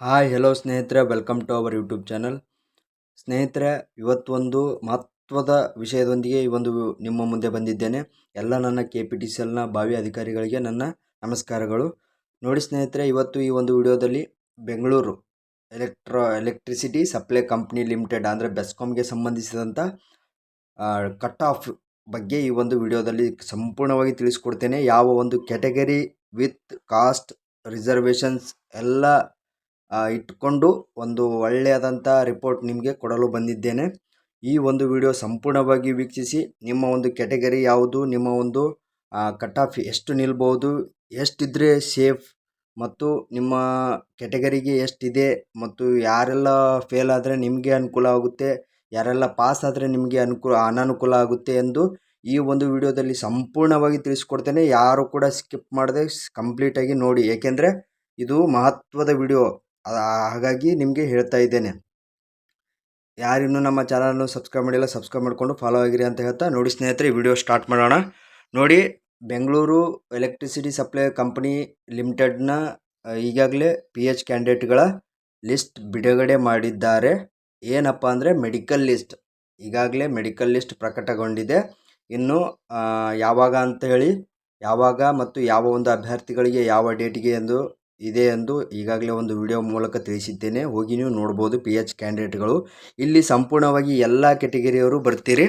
Hi hello ಸ್ನೇಹಿತರೆ. Welcome to our YouTube channel ಸ್ನೇಹಿತರೆ, ಇವತ್ತೊಂದು ಮಹತ್ವದ ವಿಷಯದೊಂದಿಗೆ ಈ ಒಂದು ನಿಮ್ಮ ಮುಂದೆ ಬಂದಿದ್ದೇನೆ. ಎಲ್ಲ ನನ್ನ ಕೆ ಪಿ ಟಿ ಸಿ ಎಲ್ನ ಭಾವಿ ಅಧಿಕಾರಿಗಳಿಗೆ ನನ್ನ ನಮಸ್ಕಾರಗಳು. ನೋಡಿ ಸ್ನೇಹಿತರೆ, ಇವತ್ತು ಈ ಒಂದು ವಿಡಿಯೋದಲ್ಲಿ Bengaluru electro, electricity supply company limited ಅಂದರೆ ಬೆಸ್ಕಾಮ್ಗೆ ಸಂಬಂಧಿಸಿದಂಥ ಕಟ್ ಆಫ್ ಬಗ್ಗೆ ಈ ಒಂದು ವಿಡಿಯೋದಲ್ಲಿ ಸಂಪೂರ್ಣವಾಗಿ ತಿಳಿಸ್ಕೊಡ್ತೇನೆ. ಯಾವ ಒಂದು ಕ್ಯಾಟಗರಿ ವಿತ್ ಕಾಸ್ಟ್ ರಿಸರ್ವೇಷನ್ಸ್ ಎಲ್ಲ ಇಟ್ಕೊಂಡು ಒಂದು ಒಳ್ಳೆಯದಂಥ ರಿಪೋರ್ಟ್ ನಿಮಗೆ ಕೊಡಲು ಬಂದಿದ್ದೇನೆ. ಈ ಒಂದು ವಿಡಿಯೋ ಸಂಪೂರ್ಣವಾಗಿ ವೀಕ್ಷಿಸಿ, ನಿಮ್ಮ ಒಂದು ಕ್ಯಾಟಗರಿ ಯಾವುದು, ನಿಮ್ಮ ಒಂದು ಕಟ್ ಆಫ್ ಎಷ್ಟು ನಿಲ್ಬೋದು, ಎಷ್ಟಿದ್ರೆ ಸೇಫ್ ಮತ್ತು ನಿಮ್ಮ ಕ್ಯಾಟಗರಿಗೆ ಎಷ್ಟಿದೆ ಮತ್ತು ಯಾರೆಲ್ಲ ಫೇಲ್ ಆದರೆ ನಿಮಗೆ ಅನುಕೂಲ ಆಗುತ್ತೆ, ಯಾರೆಲ್ಲ ಪಾಸ್ ಆದರೆ ನಿಮಗೆ ಅನುಕೂಲ ಅನಾನುಕೂಲ ಆಗುತ್ತೆ ಎಂದು ಈ ಒಂದು ವಿಡಿಯೋದಲ್ಲಿ ಸಂಪೂರ್ಣವಾಗಿ ತಿಳಿಸ್ಕೊಡ್ತೇನೆ. ಯಾರು ಕೂಡ ಸ್ಕಿಪ್ ಮಾಡದೆ ಕಂಪ್ಲೀಟಾಗಿ ನೋಡಿ. ಏಕೆಂದರೆ ಇದು ಮಹತ್ವದ ವಿಡಿಯೋ ಹಾಗಾಗಿ ನಿಮಗೆ ಹೇಳ್ತಾ ಇದ್ದೇನೆ. ಯಾರಿನ್ನೂ ನಮ್ಮ ಚಾನಲನ್ನು ಸಬ್ಸ್ಕ್ರೈಬ್ ಮಾಡಿಲ್ಲ, ಸಬ್ಸ್ಕ್ರೈಬ್ ಮಾಡಿಕೊಂಡು ಫಾಲೋ ಆಗಿರಿ ಅಂತ ಹೇಳ್ತಾ ನೋಡಿ ಸ್ನೇಹಿತರೆ ವಿಡಿಯೋ ಸ್ಟಾರ್ಟ್ ಮಾಡೋಣ. ನೋಡಿ, ಬೆಂಗಳೂರು ಎಲೆಕ್ಟ್ರಿಸಿಟಿ ಸಪ್ಲೈ ಕಂಪನಿ ಲಿಮಿಟೆಡ್ನ ಈಗಾಗಲೇ ಪಿ ಎಚ್ ಕ್ಯಾಂಡಿಡೇಟ್ಗಳ ಲಿಸ್ಟ್ ಬಿಡುಗಡೆ ಮಾಡಿದ್ದಾರೆ. ಏನಪ್ಪ ಅಂದರೆ ಮೆಡಿಕಲ್ ಲಿಸ್ಟ್ ಈಗಾಗಲೇ ಮೆಡಿಕಲ್ ಲಿಸ್ಟ್ ಪ್ರಕಟಗೊಂಡಿದೆ. ಇನ್ನು ಯಾವಾಗ ಅಂತ ಹೇಳಿ, ಯಾವಾಗ ಮತ್ತು ಯಾವ ಒಂದು ಅಭ್ಯರ್ಥಿಗಳಿಗೆ ಯಾವ ಡೇಟಿಗೆ ಎಂದು ಇದೆ ಎಂದು ಈಗಾಗಲೇ ಒಂದು ವಿಡಿಯೋ ಮೂಲಕ ತಿಳಿಸಿದ್ದೇನೆ. ಹೋಗಿ ನೀವು ನೋಡ್ಬೋದು ಪಿ ಎಚ್ ಕ್ಯಾಂಡಿಡೇಟ್ಗಳು. ಇಲ್ಲಿ ಸಂಪೂರ್ಣವಾಗಿ ಎಲ್ಲ ಕೆಟಗರಿಯವರು ಬರ್ತೀರಿ.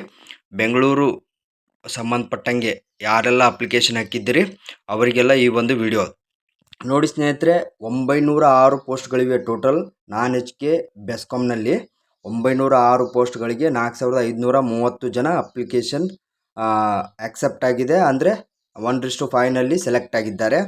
ಬೆಂಗಳೂರು ಸಂಬಂಧಪಟ್ಟಂಗೆ ಯಾರೆಲ್ಲ ಅಪ್ಲಿಕೇಶನ್ ಹಾಕಿದ್ದೀರಿ, ಅವರಿಗೆಲ್ಲ ಈ ಒಂದು ವಿಡಿಯೋ. ನೋಡಿ ಸ್ನೇಹಿತರೆ, ಒಂಬೈನೂರ ಆರು ಪೋಸ್ಟ್ಗಳಿವೆ ಟೋಟಲ್. ನಾನ್ ಎಚ್ ಕೆ ಬೆಸ್ಕಾಮ್ನಲ್ಲಿ ಒಂಬೈನೂರ ಆರು ಪೋಸ್ಟ್ಗಳಿಗೆ ನಾಲ್ಕು ಸಾವಿರದ ಐದುನೂರ ಮೂವತ್ತು ಜನ ಅಪ್ಲಿಕೇಶನ್ ಆಕ್ಸೆಪ್ಟ್ ಆಗಿದೆ. ಅಂದರೆ ಒನ್ ರಿಸ್ಟು ಫೈವ್ನಲ್ಲಿ ಸೆಲೆಕ್ಟ್ ಆಗಿದ್ದಾರೆ.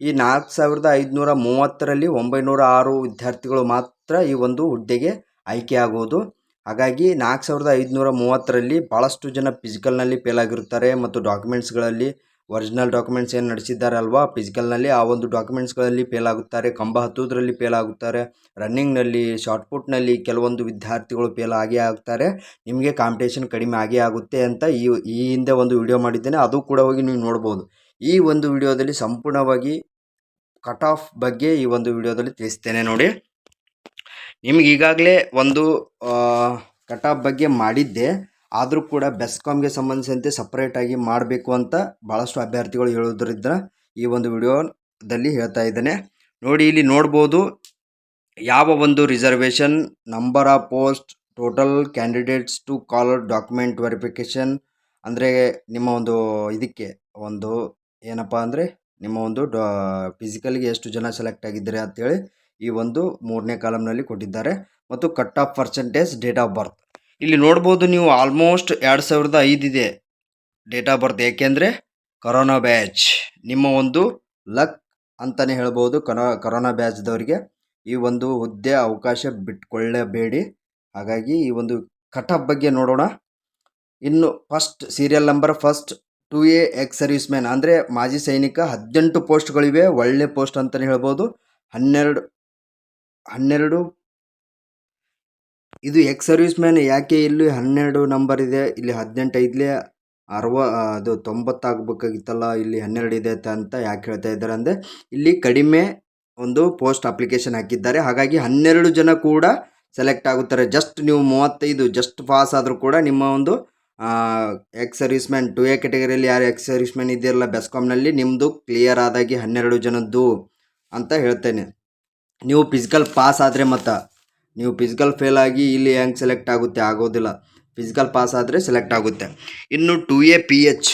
ಈ ನಾಲ್ಕು ಸಾವಿರದ ಐದುನೂರ ಮೂವತ್ತರಲ್ಲಿ ಒಂಬೈನೂರ ಆರು ವಿದ್ಯಾರ್ಥಿಗಳು ಮಾತ್ರ ಈ ಒಂದು ಹುದ್ದೆಗೆ ಆಯ್ಕೆಯಾಗುವುದು ಹಾಗಾಗಿ ನಾಲ್ಕು ಸಾವಿರದ ಐದುನೂರ ಮೂವತ್ತರಲ್ಲಿ ಭಾಳಷ್ಟು ಜನ ಫಿಸಿಕಲ್ನಲ್ಲಿ ಫೇಲ್ ಆಗಿರುತ್ತಾರೆ ಮತ್ತು ಡಾಕ್ಯುಮೆಂಟ್ಸ್ಗಳಲ್ಲಿ ಒರಿಜಿನಲ್ ಡಾಕ್ಯುಮೆಂಟ್ಸ್ ಏನು ನಡೆಸಿದ್ದಾರೆ ಅಲ್ವಾ? ಫಿಸಿಕಲ್ನಲ್ಲಿ ಆ ಒಂದು ಡಾಕ್ಯುಮೆಂಟ್ಸ್ಗಳಲ್ಲಿ ಫೇಲ್ ಆಗುತ್ತಾರೆ, ಕಂಬ ಹತ್ತುವುದರಲ್ಲಿ ಫೇಲ್ ಆಗುತ್ತಾರೆ, ರನ್ನಿಂಗ್ನಲ್ಲಿ ಶಾರ್ಟ್ಪುಟ್ನಲ್ಲಿ ಕೆಲವೊಂದು ವಿದ್ಯಾರ್ಥಿಗಳು ಫೇಲ್ ಆಗೇ ಆಗ್ತಾರೆ. ನಿಮಗೆ ಕಾಂಪಿಟೇಷನ್ ಕಡಿಮೆ ಆಗೇ ಆಗುತ್ತೆ ಅಂತ ಈ ಈ ಹಿಂದೆ ಒಂದು ವಿಡಿಯೋ ಮಾಡಿದ್ದೇನೆ, ಅದು ಕೂಡ ಹೋಗಿ ನೀವು ನೋಡ್ಬೋದು. ಈ ಒಂದು ವಿಡಿಯೋದಲ್ಲಿ ಸಂಪೂರ್ಣವಾಗಿ ಕಟ್ ಆಫ್ ಬಗ್ಗೆ ಈ ಒಂದು ವಿಡಿಯೋದಲ್ಲಿ ತಿಳಿಸ್ತೇನೆ ನೋಡಿ. ನಿಮ್ಗೆ ಈಗಾಗಲೇ ಒಂದು ಕಟ್ ಆಫ್ ಬಗ್ಗೆ ಮಾಡಿದ್ದೆ. ಆದರೂ ಕೂಡ ಬೆಸ್ಕಾಮ್ಗೆ ಸಂಬಂಧಿಸಿದಂತೆ ಸಪ್ರೇಟಾಗಿ ಮಾಡಬೇಕು ಅಂತ ಭಾಳಷ್ಟು ಅಭ್ಯರ್ಥಿಗಳು ಹೇಳೋದ್ರಿಂದ ಈ ಒಂದು ವಿಡಿಯೋದಲ್ಲಿ ಹೇಳ್ತಾ ಇದ್ದೇನೆ. ನೋಡಿ, ಇಲ್ಲಿ ನೋಡ್ಬೋದು ಯಾವ ಒಂದು reservation number of post total candidates to caller document verification ಅಂದರೆ ನಿಮ್ಮ ಒಂದು ಇದಕ್ಕೆ ಒಂದು ಏನಪ್ಪ ಅಂದರೆ ನಿಮ್ಮ ಒಂದು ಡಾ ಫಿಸಿಕಲ್ಗೆ ಎಷ್ಟು ಜನ ಸೆಲೆಕ್ಟ್ ಆಗಿದ್ದಾರೆ ಅಂತೇಳಿ ಈ ಒಂದು ಮೂರನೇ ಕಾಲಮ್ನಲ್ಲಿ ಕೊಟ್ಟಿದ್ದಾರೆ. ಮತ್ತು cut off percentage date of birth ಇಲ್ಲಿ ನೋಡ್ಬೋದು ನೀವು ಆಲ್ಮೋಸ್ಟ್ ಎರಡು ಸಾವಿರದ ಐದಿದೆ ಡೇಟ್ ಆಫ್ ಬರ್ತ್ ಏಕೆಂದರೆ ಕರೋನಾ ಬ್ಯಾಚ್ ನಿಮ್ಮ ಒಂದು ಲಕ್ ಅಂತಲೇ ಹೇಳ್ಬೋದು ಕರೋ ಕರೋನಾ ಬ್ಯಾಚ್ದವರಿಗೆ ಈ ಒಂದು ಹುದ್ದೆ ಅವಕಾಶ ಬಿಟ್ಕೊಳ್ಳಬೇಡಿ. ಹಾಗಾಗಿ ಈ ಒಂದು ಕಟ್ ಆಫ್ ಬಗ್ಗೆ ನೋಡೋಣ. ಇನ್ನು first serial number first to a ex serviceman ಅಂದರೆ ಮಾಜಿ ಸೈನಿಕ, ಹದಿನೆಂಟು ಪೋಸ್ಟ್ಗಳಿವೆ, ಒಳ್ಳೆ ಪೋಸ್ಟ್ ಅಂತಲೇ ಹೇಳ್ಬೋದು. ಹನ್ನೆರಡು ಹನ್ನೆರಡು, ಇದು ಎಕ್ಸ್ ಸರ್ವಿಸ್ ಮ್ಯಾನ್ ಯಾಕೆ ಇಲ್ಲಿ ಹನ್ನೆರಡು ನಂಬರ್ ಇದೆ? ಇಲ್ಲಿ ಹದಿನೆಂಟು ಐದಲೇ ಅರವ, ಅದು ತೊಂಬತ್ತಾಗಬೇಕಾಗಿತ್ತಲ್ಲ, ಇಲ್ಲಿ ಹನ್ನೆರಡು ಇದೆ ಅಂತ ಯಾಕೆ ಹೇಳ್ತಾ ಇದ್ದಾರೆ ಅಂದರೆ, ಇಲ್ಲಿ ಕಡಿಮೆ ಒಂದು ಪೋಸ್ಟ್ ಅಪ್ಲಿಕೇಶನ್ ಹಾಕಿದ್ದಾರೆ. ಹಾಗಾಗಿ ಹನ್ನೆರಡು ಜನ ಕೂಡ ಸೆಲೆಕ್ಟ್ ಆಗುತ್ತಾರೆ. ಜಸ್ಟ್ ನೀವು ಮೂವತ್ತೈದು, ಜಸ್ಟ್ ಪಾಸ್ ಆದರೂ ಕೂಡ ನಿಮ್ಮ ಒಂದು ex service man two A ಕೆಟಗರಿಯಲ್ಲಿ ಯಾರು ಎಕ್ಸ್ ಸರ್ವಿಸ್ ಮ್ಯಾನ್ ಇದೆಯಲ್ಲ ಬೆಸ್ಕಾಮ್ನಲ್ಲಿ ನಿಮ್ಮದು ಕ್ಲಿಯರ್ ಆದಾಗಿ ಹನ್ನೆರಡು ಜನದ್ದು ಅಂತ ಹೇಳ್ತೇನೆ. ನೀವು ಫಿಸಿಕಲ್ ಪಾಸ್ ಆದರೆ ಮತ್ತು, ನೀವು ಫಿಸಿಕಲ್ ಫೇಲ್ ಆಗಿ ಇಲ್ಲಿ ಹೆಂಗೆ ಸೆಲೆಕ್ಟ್ ಆಗುತ್ತೆ ಆಗೋದಿಲ್ಲ. ಫಿಸಿಕಲ್ ಪಾಸ್ ಆದರೆ ಸೆಲೆಕ್ಟ್ ಆಗುತ್ತೆ. ಇನ್ನು two A P H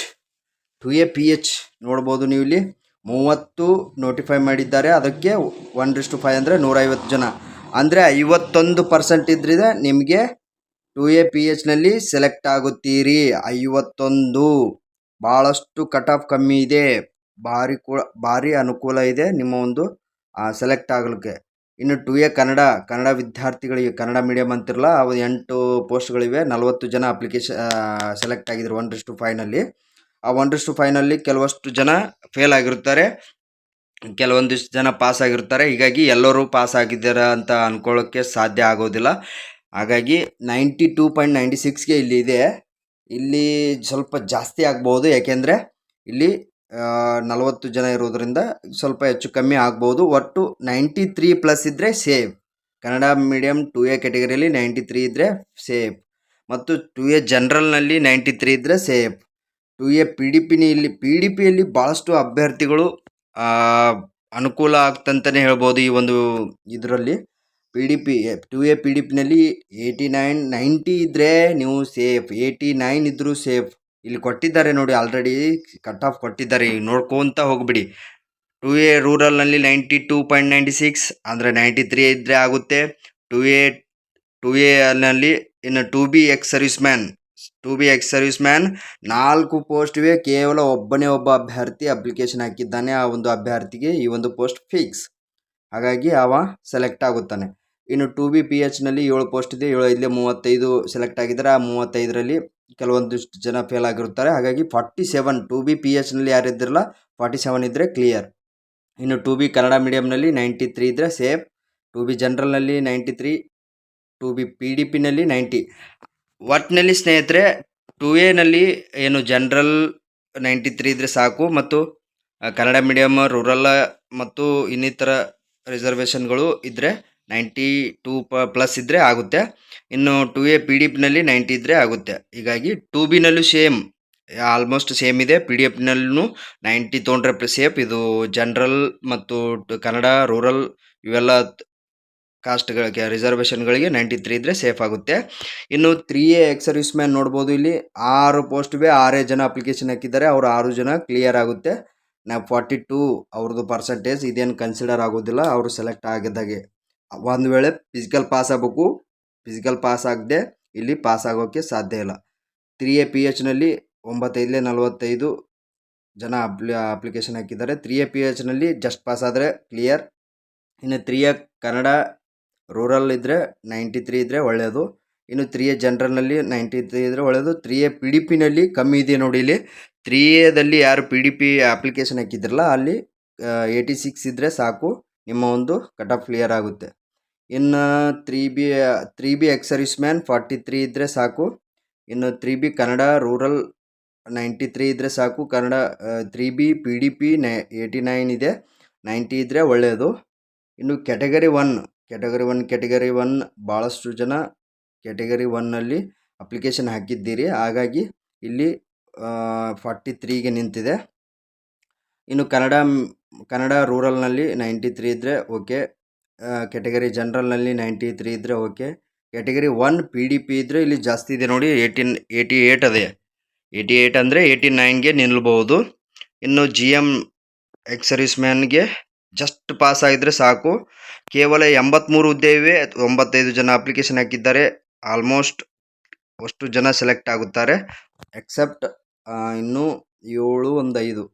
two A P H ನೋಡ್ಬೋದು ನೀವು ಇಲ್ಲಿ. ಮೂವತ್ತು ನೋಟಿಫೈ ಮಾಡಿದ್ದಾರೆ, ಅದಕ್ಕೆ ಒನ್ ರಿಸ್ಟು ಫೈವ್ ಅಂದರೆ ನೂರೈವತ್ತು ಜನ. ಅಂದರೆ ಐವತ್ತೊಂದು ಪರ್ಸೆಂಟ್ ಇದ್ರಿದೆ, ನಿಮಗೆ ಟು ಎ ಪಿ ಎಚ್ನಲ್ಲಿ ಸೆಲೆಕ್ಟ್ ಆಗುತ್ತೀರಿ. ಐವತ್ತೊಂದು. ಭಾಳಷ್ಟು ಕಟ್ ಆಫ್ ಕಮ್ಮಿ ಇದೆ. ಭಾರಿ ಕೂಡ, ಭಾರಿ ಅನುಕೂಲ ಇದೆ ನಿಮ್ಮ ಒಂದು ಸೆಲೆಕ್ಟ್ ಆಗಲಿಕ್ಕೆ. ಇನ್ನು ಟು ಎ ಕನ್ನಡ ಕನ್ನಡ ವಿದ್ಯಾರ್ಥಿಗಳಿಗೆ, ಕನ್ನಡ ಮೀಡಿಯಮ್ ಅಂತಿರಲ್ಲ ಅವು ಎಂಟು ಪೋಸ್ಟ್ಗಳಿವೆ ನಲವತ್ತು ಜನ ಅಪ್ಲಿಕೇಶನ್ ಸೆಲೆಕ್ಟ್ ಆಗಿದ್ರು ಒನ್ ಟು ಫೈನಲ್ಲಿ ಆ ಒನ್ ಟು ಫೈನಲ್ಲಿ ಕೆಲವಷ್ಟು ಜನ ಫೇಲ್ ಆಗಿರುತ್ತಾರೆ. ಕೆಲವೊಂದಿಷ್ಟು ಜನ ಪಾಸ್ ಆಗಿರ್ತಾರೆ ಹೀಗಾಗಿ ಎಲ್ಲರೂ ಪಾಸ್ ಆಗಿದ್ದಾರೆ ಅಂತ ಅಂದ್ಕೊಳ್ಳೋಕ್ಕೆ ಸಾಧ್ಯ ಆಗೋದಿಲ್ಲ. ಹಾಗಾಗಿ ನೈಂಟಿ ಟೂ ಪಾಯಿಂಟ್ ನೈಂಟಿ ಸಿಕ್ಸ್ಗೆ ಇಲ್ಲಿ ಇದೆ. ಇಲ್ಲಿ ಸ್ವಲ್ಪ ಜಾಸ್ತಿ ಆಗ್ಬೋದು ಯಾಕೆಂದರೆ ಇಲ್ಲಿ ನಲವತ್ತು ಜನ ಇರೋದರಿಂದ ಸ್ವಲ್ಪ ಹೆಚ್ಚು ಕಮ್ಮಿ ಆಗ್ಬೋದು ಒಟ್ಟು ನೈಂಟಿ ತ್ರೀ ಪ್ಲಸ್ ಇದ್ದರೆ safe Kannada medium two A ಕೆಟಗರಿಯಲ್ಲಿ ninety three ಇದ್ದರೆ ಸೇಫ್ ಮತ್ತು ಟು ಎ ಜನ್ರಲ್ನಲ್ಲಿ ನೈಂಟಿ ತ್ರೀ ಇದ್ದರೆ safe two A P D ಪಿನಲ್ಲಿ P D ಪಿಯಲ್ಲಿ ಭಾಳಷ್ಟು ಅಭ್ಯರ್ಥಿಗಳು ಅನುಕೂಲ ಆಗ್ತಂತಲೇ ಹೇಳ್ಬೋದು ಈ ಒಂದು ಇದರಲ್ಲಿ. P D P two A P D ಪಿನಲ್ಲಿ eighty nine ninety ಇದ್ದರೆ ನೀವು ಸೇಫ್ ಏಯ್ಟಿ ನೈನ್ ಇದ್ದರೂ ಸೇಫ್ ಇಲ್ಲಿ ಕೊಟ್ಟಿದ್ದಾರೆ ನೋಡಿ ಆಲ್ರೆಡಿ ಕಟ್ ಆಫ್ ಕೊಟ್ಟಿದ್ದಾರೆ, ಈಗ ನೋಡ್ಕೊಂತ ಹೋಗ್ಬಿಡಿ. Two A ರೂರಲ್ನಲ್ಲಿ ninety two point ninety six ಅಂದರೆ ನೈಂಟಿ ತ್ರೀ ಇದ್ದರೆ ಆಗುತ್ತೆ. ಟು ಎ ಟು ಎ ನಲ್ಲಿ ಇನ್ನು two B ex service man two B ex service man ನಾಲ್ಕು ಪೋಸ್ಟ್ ಇವೆ ಕೇವಲ ಒಬ್ಬನೇ ಒಬ್ಬ ಅಭ್ಯರ್ಥಿ ಅಪ್ಲಿಕೇಶನ್ ಹಾಕಿದ್ದಾನೆ. ಆ ಒಂದು ಅಭ್ಯರ್ಥಿಗೆ ಈ ಒಂದು ಪೋಸ್ಟ್ ಫಿಕ್ಸ್ ಹಾಗಾಗಿ ಅವ ಸೆಲೆಕ್ಟ್ ಆಗುತ್ತಾನೆ. ಇನ್ನು ಟು ಬಿ ಪಿ ಎಚ್ನಲ್ಲಿ ಏಳು ಪೋಸ್ಟ್ ಇದೆ, ಏಳು, ಐದಲೇ ಮೂವತ್ತೈದು ಸೆಲೆಕ್ಟ್ ಆಗಿದ್ದಾರೆ. ಆ ಮೂವತ್ತೈದರಲ್ಲಿ ಕೆಲವೊಂದಿಷ್ಟು ಜನ ಫೇಲ್ ಆಗಿರುತ್ತಾರೆ. ಹಾಗಾಗಿ forty seven two B P ಎಚ್ನಲ್ಲಿ ಯಾರಿದ್ದಿರಲ್ಲ ಫಾರ್ಟಿ ಸೆವೆನ್ ಇದ್ದರೆ ಕ್ಲಿಯರ್ ಇನ್ನು ಟು ಬಿ ಕನ್ನಡ ಮೀಡಿಯಮ್ನಲ್ಲಿ ನೈಂಟಿ ತ್ರೀ ಇದ್ದರೆ safe two B ಜನ್ರಲ್ನಲ್ಲಿ ninety three two B P D ಪಿನಲ್ಲಿ ninety ಒಟ್ಟಿನಲ್ಲಿ ಸ್ನೇಹಿತರೆ, ಟು ಎನಲ್ಲಿ ಏನು ಜನರಲ್ ನೈಂಟಿ ತ್ರೀ ಇದ್ದರೆ ಸಾಕು. ಮತ್ತು ಕನ್ನಡ ಮೀಡಿಯಮ್ ರೂರಲ್ ಮತ್ತು ಇನ್ನಿತರ ರಿಸರ್ವೇಷನ್ಗಳು ಇದ್ದರೆ ನೈಂಟಿ ಟೂ ಪ ಪ್ಲಸ್ ಇದ್ದರೆ ಆಗುತ್ತೆ. ಇನ್ನು ಟು ಎ ಪಿ ಡಿ ಎಫ್ನಲ್ಲಿ ನೈಂಟಿ ಇದ್ದರೆ ಆಗುತ್ತೆ. ಹೀಗಾಗಿ ಟು ಬಿನಲ್ಲೂ ಸೇಮ್, ಆಲ್ಮೋಸ್ಟ್ ಸೇಮ್ ಇದೆ. ಪಿ ಡಿ ಎಫ್ನಲ್ಲೂ ನೈಂಟಿ ತೊಗೊಂಡ್ರೆ ಸೇಫ್ ಇದು ಜನರಲ್ ಮತ್ತು ಕನ್ನಡ, ರೂರಲ್ ಇವೆಲ್ಲ ಕಾಸ್ಟ್ಗಳಿಗೆ, ರಿಸರ್ವೇಷನ್ಗಳಿಗೆ ನೈಂಟಿ ತ್ರೀ ಇದ್ದರೆ ಸೇಫ್ ಆಗುತ್ತೆ. ಇನ್ನು three A ex service man ನೋಡ್ಬೋದು ಇಲ್ಲಿ. ಆರು ಪೋಸ್ಟ್ ಇವೆ ಆರೇ ಜನ ಅಪ್ಲಿಕೇಶನ್ ಹಾಕಿದ್ದಾರೆ. ಅವರು ಆರು ಜನ ಕ್ಲಿಯರ್ ಆಗುತ್ತೆ. ನಾವು ಫಾರ್ಟಿ ಟೂ ಅವ್ರದ್ದು ಪರ್ಸೆಂಟೇಜ್ ಇದೇನು ಕನ್ಸಿಡರ್ ಆಗೋದಿಲ್ಲ. ಅವರು ಸೆಲೆಕ್ಟ್ ಆಗಿದ್ದಾಗೆ. ಒಂದು ವೇಳೆ ಫಿಸಿಕಲ್ ಪಾಸ್ ಆಗಬೇಕು ಫಿಸಿಕಲ್ ಪಾಸ್ ಆಗದೆ ಇಲ್ಲಿ ಪಾಸ್ ಆಗೋಕ್ಕೆ ಸಾಧ್ಯ ಇಲ್ಲ. ತ್ರೀ ಎ ಪಿ ಎಚ್ನಲ್ಲಿ ಒಂಬತ್ತೈದಲೇ ನಲವತ್ತೈದು ಜನ ಅಪ್ಲಿ ಅಪ್ಲಿಕೇಶನ್ ಹಾಕಿದ್ದಾರೆ. ತ್ರೀ ಎ ಪಿ ಎಚ್ನಲ್ಲಿ ಜಸ್ಟ್ ಪಾಸ್ ಆದರೆ ಕ್ಲಿಯರ್ ಇನ್ನು ತ್ರೀ ಎ ಕನ್ನಡ ರೂರಲ್ ಇದ್ದರೆ ನೈಂಟಿ ತ್ರೀ ಇದ್ದರೆ ಒಳ್ಳೆಯದು ಇನ್ನು ತ್ರೀ ಎ ಜನ್ರಲ್ನಲ್ಲಿ ನೈಂಟಿ ತ್ರೀ ಇದ್ದರೆ ಒಳ್ಳೆಯದು ತ್ರೀ ಎ ಪಿ ಡಿ ಪಿನಲ್ಲಿ ಕಮ್ಮಿ ಇದೆ ನೋಡಿ ಇಲ್ಲಿ. ತ್ರೀ ಎದಲ್ಲಿ ಯಾರು ಪಿ ಡಿ ಪಿ ಅಪ್ಲಿಕೇಶನ್ ಹಾಕಿದ್ರಲ್ಲ ಅಲ್ಲಿ ಏಯ್ಟಿ ಸಿಕ್ಸ್ ಇದ್ದರೆ ಸಾಕು. ನಿಮ್ಮ ಒಂದು ಕಟ್ ಆಫ್ ಕ್ಲಿಯರ್ ಆಗುತ್ತೆ. ಇನ್ನು three B three B ex service man forty three ಇದ್ದರೆ ಸಾಕು. ಇನ್ನು three B Kannada rural ninety three ಇದ್ದರೆ ಸಾಕು. Kannada three B P D P ನೈ ಏಯ್ಟಿ ನೈನ್ ಇದೆ. ನೈಂಟಿ ಇದ್ದರೆ ಒಳ್ಳೆಯದು ಇನ್ನು category one category one category one ಭಾಳಷ್ಟು ಜನ ಕ್ಯಾಟಗರಿ ಒನ್ನಲ್ಲಿ ಅಪ್ಲಿಕೇಶನ್ ಹಾಕಿದ್ದೀರಿ. ಹಾಗಾಗಿ ಇಲ್ಲಿ ಫಾರ್ಟಿ ತ್ರೀಗೆ ನಿಂತಿದೆ. ಇನ್ನು ಕನ್ನಡ ಕನ್ನಡ ರೂರಲ್ನಲ್ಲಿ ನೈಂಟಿ ತ್ರೀ ಇದ್ದರೆ ಓಕೆ. ಕೆಟಗರಿ ಜನ್ರಲ್ನಲ್ಲಿ ನೈಂಟಿ ತ್ರೀ ಇದ್ದರೆ okay. Category one P D P ಇದ್ದರೆ ಇಲ್ಲಿ ಜಾಸ್ತಿ ಇದೆ ನೋಡಿ ಏಯ್ಟೀನ್ ಏಯ್ಟಿ ಏಯ್ಟ್ ಅದೇ. ಏಯ್ಟಿ ಏಯ್ಟ್ ಅಂದರೆ ಏಯ್ಟಿ ನೈನ್ಗೆ ನಿಲ್ಬೋದು. ಇನ್ನು ಜಿ ಎಂ ಎಕ್ಸ್ ಸರ್ವಿಸ್ ಮ್ಯಾನ್ಗೆ ಜಸ್ಟ್ ಪಾಸ್ ಆಗಿದ್ರೆ ಸಾಕು. ಕೇವಲ ಎಂಬತ್ತ್ಮೂರು ಹುದ್ದೆ ಇವೆ ಒಂಬತ್ತೈದು ಜನ ಅಪ್ಲಿಕೇಶನ್ ಹಾಕಿದ್ದಾರೆ. ಆಲ್ಮೋಸ್ಟ್ ಅಷ್ಟು ಜನ ಸೆಲೆಕ್ಟ್ ಆಗುತ್ತಾರೆ. ಎಕ್ಸೆಪ್ಟ್ ಇನ್ನೂ ಏಳು ಒಂದು ಐದು.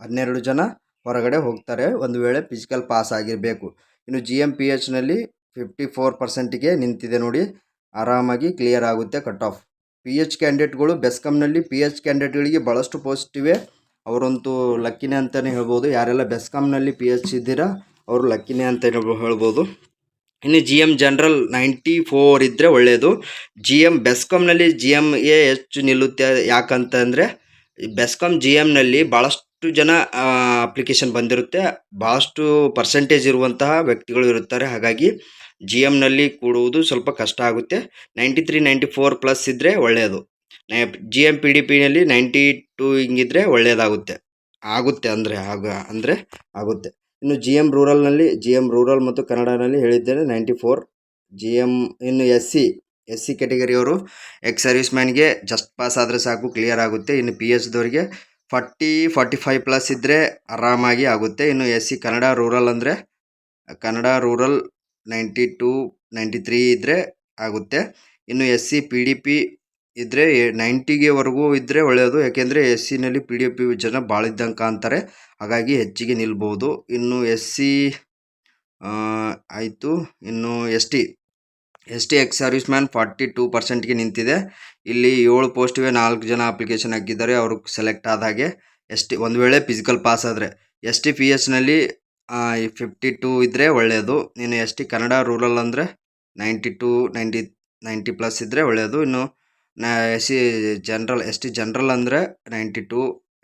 ಹನ್ನೆರಡು ಜನ ಹೊರಗಡೆ ಹೋಗ್ತಾರೆ. ಒಂದು ವೇಳೆ ಫಿಸಿಕಲ್ ಪಾಸ್ ಆಗಿರಬೇಕು. ಇನ್ನು ಜಿ ಎಂ ಪಿ ಎಚ್ನಲ್ಲಿ ಫಿಫ್ಟಿ ಫೋರ್ ಪರ್ಸೆಂಟಿಗೆ ನಿಂತಿದೆ ನೋಡಿ. ಆರಾಮಾಗಿ ಕ್ಲಿಯರ್ ಆಗುತ್ತೆ ಕಟ್ ಆಫ್ ಪಿ ಎಚ್ ಕ್ಯಾಂಡಿಡೇಟ್ಗಳು ಬೆಸ್ಕಾಮ್ನಲ್ಲಿ ಪಿ ಎಚ್ ಕ್ಯಾಂಡಿಡೇಟ್ಗಳಿಗೆ ಭಾಳಷ್ಟು ಪೋಸ್ಟ್ ಇವೆ. ಅವರಂತೂ ಲಕ್ಕಿನೇ ಅಂತಲೇ ಹೇಳ್ಬೋದು. ಯಾರೆಲ್ಲ ಬೆಸ್ಕಾಮ್ನಲ್ಲಿ ಪಿ ಎಚ್ ಇದ್ದೀರಾ, ಅವರು ಲಕ್ಕಿನೇ ಅಂತ ಹೇಳ್ಬೋ- ಹೇಳ್ಬೋದು. ಇನ್ನು G M general ninety four ಇದ್ದರೆ ಒಳ್ಳೆಯದು ಜಿ ಎಂ ಬೆಸ್ಕಾಮ್ನಲ್ಲಿ ಜಿ ಎಮ್ಗೆ ಹೆಚ್ಚು ನಿಲ್ಲುತ್ತೆ ಯಾಕಂತಂದರೆ ಬೆಸ್ಕಾಮ್ ಜಿ ಎಮ್ನಲ್ಲಿ ಭಾಳಷ್ಟು ಜನ ಅಪ್ಲಿಕೇಶನ್ ಬಂದಿರುತ್ತೆ. ಭಾಳಷ್ಟು ಪರ್ಸೆಂಟೇಜ್ ಇರುವಂತಹ ವ್ಯಕ್ತಿಗಳು ಇರುತ್ತಾರೆ. ಹಾಗಾಗಿ ಜಿ ಎಮ್ನಲ್ಲಿ ಕೂಡುವುದು ಸ್ವಲ್ಪ ಕಷ್ಟ ಆಗುತ್ತೆ. Ninety three ninety four plus ಇದ್ದರೆ ಒಳ್ಳೆಯದು ಜಿ ಎಂ ಪಿ ಡಿ ಪಿನಲ್ಲಿ ನೈಂಟಿ ಟು ಹಿಂಗಿದ್ರೆ ಒಳ್ಳೆಯದಾಗುತ್ತೆ ಆಗುತ್ತೆ ಅಂದರೆ, ಆಗ, ಅಂದರೆ ಆಗುತ್ತೆ. ಇನ್ನು ಜಿ ಎಂ ರೂರಲ್ನಲ್ಲಿ ಜಿ ಎಂ ರೂರಲ್ ಮತ್ತು ಕನ್ನಡನಲ್ಲಿ ಹೇಳಿದ್ದೇನೆ ನೈಂಟಿ ಫೋರ್ ಜಿ ಎಂ ಇನ್ನು ಎಸ್ ಸಿ ಎಸ್ ಸಿ ಕ್ಯಾಟಗರಿಯವರು ಎಕ್ಸ್ ಸರ್ವಿಸ್ ಮ್ಯಾನ್ಗೆ ಜಸ್ಟ್ ಪಾಸ್ ಆದರೆ ಸಾಕು ಕ್ಲಿಯರ್ ಆಗುತ್ತೆ. ಇನ್ನು ಪಿ ಎಚ್ದವರಿಗೆ ಫಾರ್ಟಿ ಫಾರ್ಟಿ ಫೈವ್ ಪ್ಲಸ್ ಇದ್ದರೆ ಆರಾಮಾಗಿ ಆಗುತ್ತೆ. ಇನ್ನು ಎಸ್ ಸಿ ಕನ್ನಡ ರೂರಲ್ ಅಂದರೆ, Kannada rural ninety two ninety three ಇದ್ದರೆ ಆಗುತ್ತೆ. ಇನ್ನು S C P D P ಇದ್ದರೆ ನೈಂಟಿಗೆವರೆಗೂ ಇದ್ದರೆ ಒಳ್ಳೆಯದು. ಯಾಕೆಂದರೆ ಎಸ್ ಸಿನಲ್ಲಿ ಪಿ ಡಿ ಪಿ ಜನ ಭಾಳ ಇದ್ದಂಗೆ ಕಾಣ್ತಾರೆ. ಹಾಗಾಗಿ ಹೆಚ್ಚಿಗೆ ನಿಲ್ಬೋದು. ಇನ್ನು ಎಸ್ ಸಿ ಆಯಿತು. ಇನ್ನು S T S T ex service man forty two ಪರ್ಸೆಂಟ್ಗೆ ನಿಂತಿದೆ. ಇಲ್ಲಿ ಏಳು ಪೋಸ್ಟಿವೆ ನಾಲ್ಕು ಜನ ಅಪ್ಲಿಕೇಶನ್ ಹಾಕಿದ್ದಾರೆ. ಅವರು ಸೆಲೆಕ್ಟ್ ಆದ ಹಾಗೆ ಎಸ್ ಟಿ ಒಂದು ವೇಳೆ ಫಿಸಿಕಲ್ ಪಾಸ್ ಆದರೆ ಎಸ್ ಟಿ ಪಿ ಎಚ್ನಲ್ಲಿ ಫಿಫ್ಟಿ ಟೂ ಇದ್ದರೆ ಒಳ್ಳೆಯದು ಇನ್ನು ಎಸ್ ಟಿ ಕನ್ನಡ ರೂರಲ್ ಅಂದರೆ ninety two ninety ninety plus ಇದ್ದರೆ ಒಳ್ಳೆಯದು ಇನ್ನು ನಾ, S C general, S T general ಅಂದರೆ ನೈಂಟಿ ಟೂ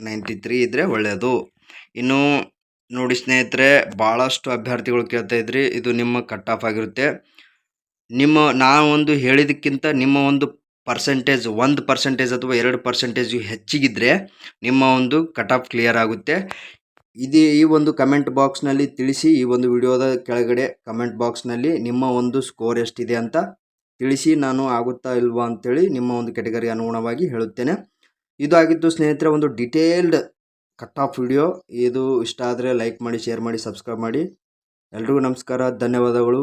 ನೈಂಟಿ ತ್ರೀ ಇದ್ದರೆ ಒಳ್ಳೆಯದು ಇನ್ನು ನೋಡಿ ಸ್ನೇಹಿತರೆ ಭಾಳಷ್ಟು ಅಭ್ಯರ್ಥಿಗಳು ಕೇಳ್ತಾ ಇದ್ರಿ. ಇದು ನಿಮ್ಮ ಕಟ್ ಆಫ್ ಆಗಿರುತ್ತೆ. ನಿಮ್ಮ ನಾವೊಂದು ಹೇಳಿದ್ದಕ್ಕಿಂತ ನಿಮ್ಮ ಒಂದು ಪರ್ಸೆಂಟೇಜ್ ಒಂದು ಪರ್ಸೆಂಟೇಜ್ ಅಥವಾ ಎರಡು ಪರ್ಸೆಂಟೇಜು ಹೆಚ್ಚಿಗಿದ್ರೆ ನಿಮ್ಮ ಒಂದು ಕಟ್ ಆಫ್ ಕ್ಲಿಯರ್ ಆಗುತ್ತೆ. ಇದು ಈ ಒಂದು ಕಮೆಂಟ್ ಬಾಕ್ಸ್ನಲ್ಲಿ ತಿಳಿಸಿ, ಈ ಒಂದು ವಿಡಿಯೋದ ಕೆಳಗಡೆ ಕಮೆಂಟ್ ಬಾಕ್ಸ್ನಲ್ಲಿ ನಿಮ್ಮ ಒಂದು ಸ್ಕೋರ್ ಎಷ್ಟಿದೆ ಅಂತ ತಿಳಿಸಿ, ನಾನು ಆಗುತ್ತಾ ಇಲ್ವಾ ಅಂತೇಳಿ ನಿಮ್ಮ ಒಂದು ಕೆಟಗರಿ ಅನುಗುಣವಾಗಿ ಹೇಳುತ್ತೇನೆ. ಇದಾಗಿತ್ತು ಸ್ನೇಹಿತರೆ, ಒಂದು ಡಿಟೇಲ್ಡ್ ಕಟ್ ಆಫ್ ವಿಡಿಯೋ ಇದು ಇಷ್ಟ ಆದರೆ ಲೈಕ್ ಮಾಡಿ ಶೇರ್ ಮಾಡಿ ಸಬ್ಸ್ಕ್ರೈಬ್ ಮಾಡಿ. ಎಲ್ರಿಗೂ ನಮಸ್ಕಾರ, ಧನ್ಯವಾದಗಳು.